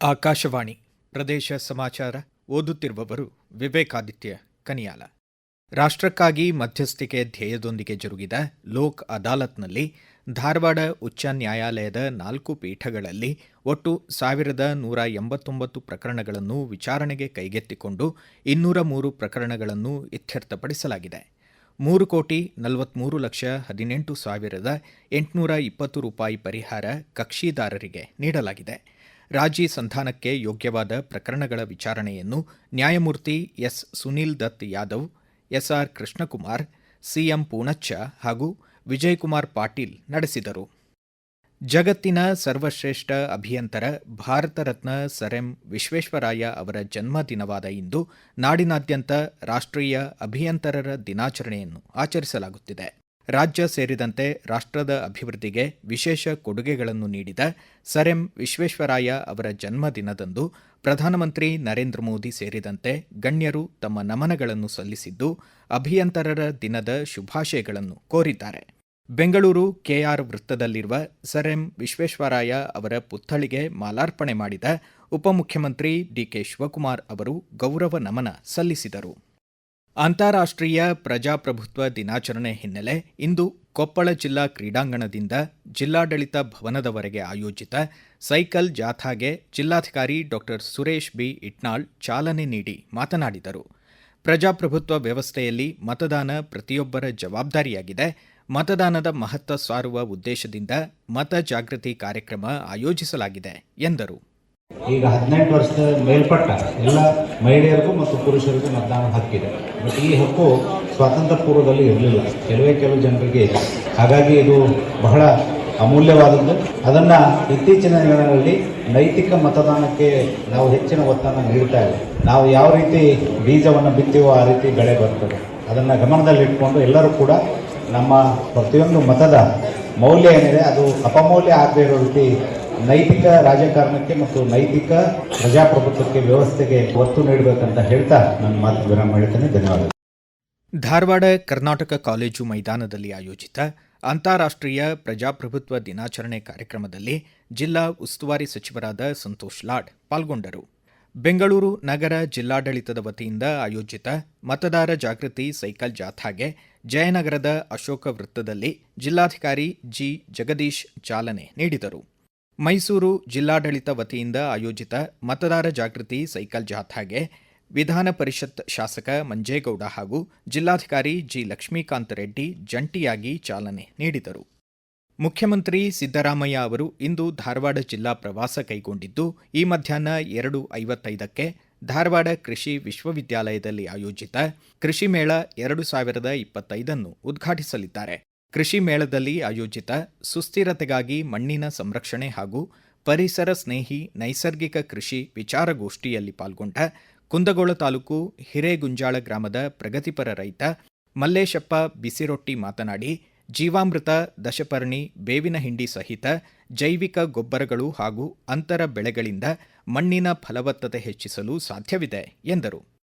ಆಕಾಶವಾಣಿ ಪ್ರದೇಶ ಸಮಾಚಾರ ಓದುತ್ತಿರುವವರು ವಿವೇಕಾದಿತ್ಯ ಕನಿಯಾಲ. ರಾಷ್ಟ್ರಕ್ಕಾಗಿ ಮಧ್ಯಸ್ಥಿಕೆ ಧ್ಯೇಯದೊಂದಿಗೆ ಜರುಗಿದ ಲೋಕ್ ಅದಾಲತ್ನಲ್ಲಿ ಧಾರವಾಡ ಉಚ್ಚ ನ್ಯಾಯಾಲಯದ ನಾಲ್ಕು ಪೀಠಗಳಲ್ಲಿ ಒಟ್ಟು ಸಾವಿರದ ನೂರ ಎಂಬತ್ತೊಂಬತ್ತು ಪ್ರಕರಣಗಳನ್ನು ವಿಚಾರಣೆಗೆ ಕೈಗೆತ್ತಿಕೊಂಡು ಇನ್ನೂರ ಮೂರು ಪ್ರಕರಣಗಳನ್ನು ಇತ್ಯರ್ಥಪಡಿಸಲಾಗಿದೆ. ಮೂರು ಕೋಟಿ ನಲವತ್ಮೂರು ಲಕ್ಷ ಹದಿನೆಂಟು ಸಾವಿರದ ಎಂಟುನೂರ ಇಪ್ಪತ್ತು ರೂಪಾಯಿ ಪರಿಹಾರ ಕಕ್ಷಿದಾರರಿಗೆ ನೀಡಲಾಗಿದೆ. ರಾಜಿ ಸಂಧಾನಕ್ಕೆ ಯೋಗ್ಯವಾದ ಪ್ರಕರಣಗಳ ವಿಚಾರಣೆಯನ್ನು ನ್ಯಾಯಮೂರ್ತಿ S. Sunil Dutt Yadav SR Krishnakumar CM Poonacha ಹಾಗೂ ವಿಜಯಕುಮಾರ್ ಪಾಟೀಲ್ ನಡೆಸಿದರು. ಜಗತ್ತಿನ ಸರ್ವಶ್ರೇಷ್ಠ ಅಭಿಯಂತರ ಭಾರತ ರತ್ನ ಸರ್. ಎಂ. ವಿಶ್ವೇಶ್ವರಾಯ ಅವರ ಜನ್ಮದಿನವಾದ ಇಂದು ನಾಡಿನಾದ್ಯಂತ ರಾಷ್ಟ್ರೀಯ ಅಭಿಯಂತರರ ದಿನಾಚರಣೆಯನ್ನು ಆಚರಿಸಲಾಗುತ್ತಿದೆ. ರಾಜ್ಯ ಸೇರಿದಂತೆ ರಾಷ್ಟ್ರದ ಅಭಿವೃದ್ಧಿಗೆ ವಿಶೇಷ ಕೊಡುಗೆಗಳನ್ನು ನೀಡಿದ ಸರ್ ಎಂ ವಿಶ್ವೇಶ್ವರಾಯ ಅವರ ಜನ್ಮದಿನದಂದು ಪ್ರಧಾನಮಂತ್ರಿ ನರೇಂದ್ರ ಮೋದಿ ಸೇರಿದಂತೆ ಗಣ್ಯರು ತಮ್ಮ ನಮನಗಳನ್ನು ಸಲ್ಲಿಸಿದ್ದು, ಅಭಿಯಂತರರ ದಿನದ ಶುಭಾಶಯಗಳನ್ನು ಕೋರಿದ್ದಾರೆ. ಬೆಂಗಳೂರು ಕೆಆರ್ ವೃತ್ತದಲ್ಲಿರುವ ಸರ್ ಎಂ ವಿಶ್ವೇಶ್ವರಾಯ ಅವರ ಪುತ್ಥಳಿಗೆ ಮಾಲಾರ್ಪಣೆ ಮಾಡಿದ ಉಪಮುಖ್ಯಮಂತ್ರಿ ಡಿಕೆ ಶಿವಕುಮಾರ್ ಅವರು ಗೌರವ ನಮನ ಸಲ್ಲಿಸಿದರು. ಅಂತಾರಾಷ್ಟ್ರೀಯ ಪ್ರಜಾಪ್ರಭುತ್ವ ದಿನಾಚರಣೆ ಹಿನ್ನೆಲೆ ಇಂದು ಕೊಪ್ಪಳ ಜಿಲ್ಲಾ ಕ್ರೀಡಾಂಗಣದಿಂದ ಜಿಲ್ಲಾಡಳಿತ ಭವನದವರೆಗೆ ಆಯೋಜಿತ ಸೈಕಲ್ ಜಾಥಾಗೆ ಜಿಲ್ಲಾಧಿಕಾರಿ ಡಾಕ್ಟರ್ ಸುರೇಶ್ ಬಿ. ಇಟ್ನಾಳ್ ಚಾಲನೆ ನೀಡಿ ಮಾತನಾಡಿದರು. ಪ್ರಜಾಪ್ರಭುತ್ವ ವ್ಯವಸ್ಥೆಯಲ್ಲಿ ಮತದಾನ ಪ್ರತಿಯೊಬ್ಬರ ಜವಾಬ್ದಾರಿಯಾಗಿದೆ. ಮತದಾನದ ಮಹತ್ವ ಸಾರುವ ಉದ್ದೇಶದಿಂದ ಮತ ಜಾಗೃತಿ ಕಾರ್ಯಕ್ರಮ ಆಯೋಜಿಸಲಾಗಿದೆ ಎಂದರು. ಈಗ ಹದಿನೆಂಟು ವರ್ಷದ ಮೇಲ್ಪಟ್ಟ ಎಲ್ಲ ಮಹಿಳೆಯರಿಗೂ ಮತ್ತು ಪುರುಷರಿಗೂ ಮತದಾನ ಹಕ್ಕಿದೆ. ಈ ಹಕ್ಕು ಸ್ವಾತಂತ್ರ್ಯ ಪೂರ್ವದಲ್ಲಿ ಇರಲಿಲ್ಲ. ಕೆಲವೇ ಕೆಲವು ಜನರಿಗೆ ಹಾಗಾಗಿ ಇದು ಬಹಳ ಅಮೂಲ್ಯವಾದದ್ದು. ಅದನ್ನು ಇತ್ತೀಚಿನ ದಿನಗಳಲ್ಲಿ ನೈತಿಕ ಮತದಾನಕ್ಕೆ ನಾವು ಹೆಚ್ಚಿನ ಒತ್ತನ್ನು ನೀಡ್ತಾ ನಾವು ಯಾವ ರೀತಿ ಬೀಜವನ್ನು ಬಿತ್ತೀವೋ ಆ ರೀತಿ ಬೆಳೆ ಬರ್ತದೆ. ಅದನ್ನು ಗಮನದಲ್ಲಿಟ್ಕೊಂಡು ಎಲ್ಲರೂ ಕೂಡ ನಮ್ಮ ಪ್ರತಿಯೊಂದು ಮತದ ಮೌಲ್ಯ ಏನಿದೆ, ಅದು ಅಪಮೌಲ್ಯ ಆಗದೇ ಇರೋ ರೀತಿ ನೈತಿಕ ರಾಜಕಾರಣಕ್ಕೆ ಮತ್ತು ನೈತಿಕ ಪ್ರಜಾಪ್ರಭುತ್ವಕ್ಕೆ ವ್ಯವಸ್ಥೆಗೆ ಒತ್ತು ನೀಡಬೇಕಂತ ಹೇಳ್ತಾ ನನ್ನ ಮಾತು ವಿರಾಮ ಹೇಳ್ತೇನೆ. ಧನ್ಯವಾದ ಧಾರವಾಡ ಕರ್ನಾಟಕ ಕಾಲೇಜು ಮೈದಾನದಲ್ಲಿ ಆಯೋಜಿತ ಅಂತಾರಾಷ್ಟ್ರೀಯ ಪ್ರಜಾಪ್ರಭುತ್ವ ದಿನಾಚರಣೆ ಕಾರ್ಯಕ್ರಮದಲ್ಲಿ ಜಿಲ್ಲಾ ಉಸ್ತುವಾರಿ ಸಚಿವರಾದ ಸಂತೋಷ್ ಲಾಡ್ ಪಾಲ್ಗೊಂಡರು. ಬೆಂಗಳೂರು ನಗರ ಜಿಲ್ಲಾಡಳಿತದ ವತಿಯಿಂದ ಆಯೋಜಿತ ಮತದಾರ ಜಾಗೃತಿ ಸೈಕಲ್ ಜಾಥಾಗೆ ಜಯನಗರದ ಅಶೋಕ ವೃತ್ತದಲ್ಲಿ ಜಿಲ್ಲಾಧಿಕಾರಿ ಜಿ ಜಗದೀಶ್ ಚಾಲನೆ ನೀಡಿದರು. ಮೈಸೂರು ಜಿಲ್ಲಾಡಳಿತ ವತಿಯಿಂದ ಆಯೋಜಿತ ಮತದಾರ ಜಾಗೃತಿ ಸೈಕಲ್ ಜಾಥಾಗೆ ವಿಧಾನ ಪರಿಷತ್ ಶಾಸಕ ಮಂಜೇಗೌಡ ಹಾಗೂ ಜಿಲ್ಲಾಧಿಕಾರಿ ಜಿ ಲಕ್ಷ್ಮೀಕಾಂತ ರೆಡ್ಡಿ ಜಂಟಿಯಾಗಿ ಚಾಲನೆ ನೀಡಿದರು. ಮುಖ್ಯಮಂತ್ರಿ ಸಿದ್ದರಾಮಯ್ಯ ಅವರು ಇಂದು ಧಾರವಾಡ ಜಿಲ್ಲಾ ಪ್ರವಾಸ ಕೈಗೊಂಡಿದ್ದು, ಈ ಮಧ್ಯಾಹ್ನ ಎರಡು ಐವತ್ತೈದಕ್ಕೆ ಧಾರವಾಡ ಕೃಷಿ ವಿಶ್ವವಿದ್ಯಾಲಯದಲ್ಲಿ ಆಯೋಜಿತ ಕೃಷಿ ಮೇಳ ಎರಡು ಸಾವಿರದ ಇಪ್ಪತ್ತೈದನ್ನು ಉದ್ಘಾಟಿಸಲಿದ್ದಾರೆ. ಕೃಷಿ ಮೇಳದಲ್ಲಿ ಆಯೋಜಿತ ಸುಸ್ಥಿರತೆಗಾಗಿ ಮಣ್ಣಿನ ಸಂರಕ್ಷಣೆ ಹಾಗೂ ಪರಿಸರ ಸ್ನೇಹಿ ನೈಸರ್ಗಿಕ ಕೃಷಿ ವಿಚಾರಗೋಷ್ಠಿಯಲ್ಲಿ ಪಾಲ್ಗೊಂಡ ಕುಂದಗೋಳ ತಾಲೂಕು ಹಿರೇಗುಂಜಾಳ ಗ್ರಾಮದ ಪ್ರಗತಿಪರ ರೈತ ಮಲ್ಲೇಶಪ್ಪ ಬಿಸಿರೊಟ್ಟಿ ಮಾತನಾಡಿ, ಜೀವಾಮೃತ, ದಶಪರ್ಣಿ, ಬೇವಿನ ಹಿಂಡಿ ಸಹಿತ ಜೈವಿಕ ಗೊಬ್ಬರಗಳು ಹಾಗೂ ಅಂತರ ಬೆಳೆಗಳಿಂದ ಮಣ್ಣಿನ ಫಲವತ್ತತೆ ಹೆಚ್ಚಿಸಲು ಸಾಧ್ಯವಿದೆ ಎಂದರು.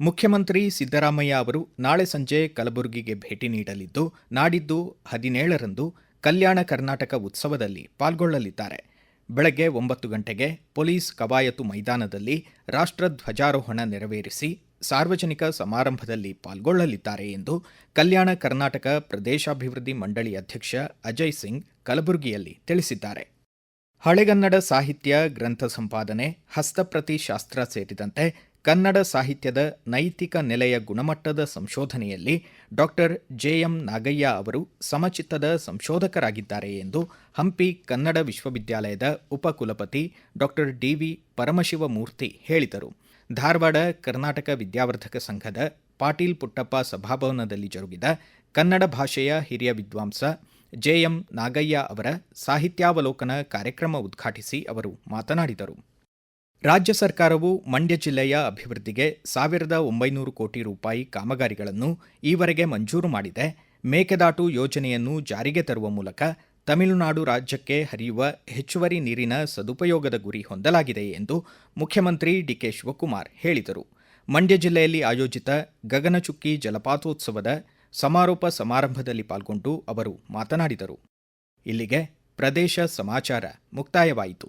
ಮುಖ್ಯಮಂತ್ರಿ ಸಿದ್ದರಾಮಯ್ಯ ಅವರು ನಾಳೆ ಸಂಜೆ ಕಲಬುರಗಿಗೆ ಭೇಟಿ ನೀಡಲಿದ್ದು, ನಾಡಿದ್ದು ಹದಿನೇಳರಂದು ಕಲ್ಯಾಣ ಕರ್ನಾಟಕ ಉತ್ಸವದಲ್ಲಿ ಪಾಲ್ಗೊಳ್ಳಲಿದ್ದಾರೆ. ಬೆಳಗ್ಗೆ ಒಂಬತ್ತು ಗಂಟೆಗೆ ಪೊಲೀಸ್ ಕವಾಯತು ಮೈದಾನದಲ್ಲಿ ರಾಷ್ಟ್ರಧ್ವಜಾರೋಹಣ ನೆರವೇರಿಸಿ ಸಾರ್ವಜನಿಕ ಸಮಾರಂಭದಲ್ಲಿ ಪಾಲ್ಗೊಳ್ಳಲಿದ್ದಾರೆ ಎಂದು ಕಲ್ಯಾಣ ಕರ್ನಾಟಕ ಪ್ರದೇಶಾಭಿವೃದ್ಧಿ ಮಂಡಳಿ ಅಧ್ಯಕ್ಷ ಅಜಯ್ ಸಿಂಗ್ ಕಲಬುರಗಿಯಲ್ಲಿ ತಿಳಿಸಿದ್ದಾರೆ. ಹಳೆಗನ್ನಡ ಸಾಹಿತ್ಯ ಗ್ರಂಥ ಸಂಪಾದನೆ ಹಸ್ತಪ್ರತಿ ಶಾಸ್ತ್ರ ಸೇರಿದಂತೆ ಕನ್ನಡ ಸಾಹಿತ್ಯದ ನೈತಿಕ ನೆಲೆಯ ಗುಣಮಟ್ಟದ ಸಂಶೋಧನೆಯಲ್ಲಿ ಡಾಕ್ಟರ್ ಜೆಎಂ ನಾಗಯ್ಯ ಅವರು ಸಮಚಿತ್ತದ ಸಂಶೋಧಕರಾಗಿದ್ದಾರೆ ಎಂದು ಹಂಪಿ ಕನ್ನಡ ವಿಶ್ವವಿದ್ಯಾಲಯದ ಉಪಕುಲಪತಿ ಡಾಕ್ಟರ್ ಡಿವಿ ಪರಮಶಿವಮೂರ್ತಿ ಹೇಳಿದರು. ಧಾರವಾಡ ಕರ್ನಾಟಕ ವಿದ್ಯಾವರ್ಧಕ ಸಂಘದ ಪಾಟೀಲ್ ಪುಟ್ಟಪ್ಪ ಸಭಾಭವನದಲ್ಲಿ ಜರುಗಿದ ಕನ್ನಡ ಭಾಷೆಯ ಹಿರಿಯ ವಿದ್ವಾಂಸ ಜೆಎಂ ನಾಗಯ್ಯ ಅವರ ಸಾಹಿತ್ಯಾವಲೋಕನ ಕಾರ್ಯಕ್ರಮ ಉದ್ಘಾಟಿಸಿ ಅವರು ಮಾತನಾಡಿದರು. ರಾಜ್ಯ ಸರ್ಕಾರವು ಮಂಡ್ಯ ಜಿಲ್ಲೆಯ ಅಭಿವೃದ್ಧಿಗೆ ಸಾವಿರದ ಒಂಬೈನೂರು ಕೋಟಿ ರೂಪಾಯಿ ಕಾಮಗಾರಿಗಳನ್ನು ಈವರೆಗೆ ಮಂಜೂರು ಮಾಡಿದೆ. ಮೇಕೆದಾಟು ಯೋಜನೆಯನ್ನು ಜಾರಿಗೆ ತರುವ ಮೂಲಕ ತಮಿಳುನಾಡು ರಾಜ್ಯಕ್ಕೆ ಹರಿಯುವ ಹೆಚ್ಚುವರಿ ನೀರಿನ ಸದುಪಯೋಗದ ಗುರಿ ಹೊಂದಲಾಗಿದೆ ಎಂದು ಮುಖ್ಯಮಂತ್ರಿ ಡಿಕೆ ಶಿವಕುಮಾರ್ ಹೇಳಿದರು. ಮಂಡ್ಯ ಜಿಲ್ಲೆಯಲ್ಲಿ ಆಯೋಜಿತ ಗಗನಚುಕ್ಕಿ ಜಲಪಾತೋತ್ಸವದ ಸಮಾರೋಪ ಸಮಾರಂಭದಲ್ಲಿ ಪಾಲ್ಗೊಂಡು ಅವರು ಮಾತನಾಡಿದರು. ಇಲ್ಲಿಗೆ ಪ್ರದೇಶ ಸಮಾಚಾರ ಮುಕ್ತಾಯವಾಯಿತು.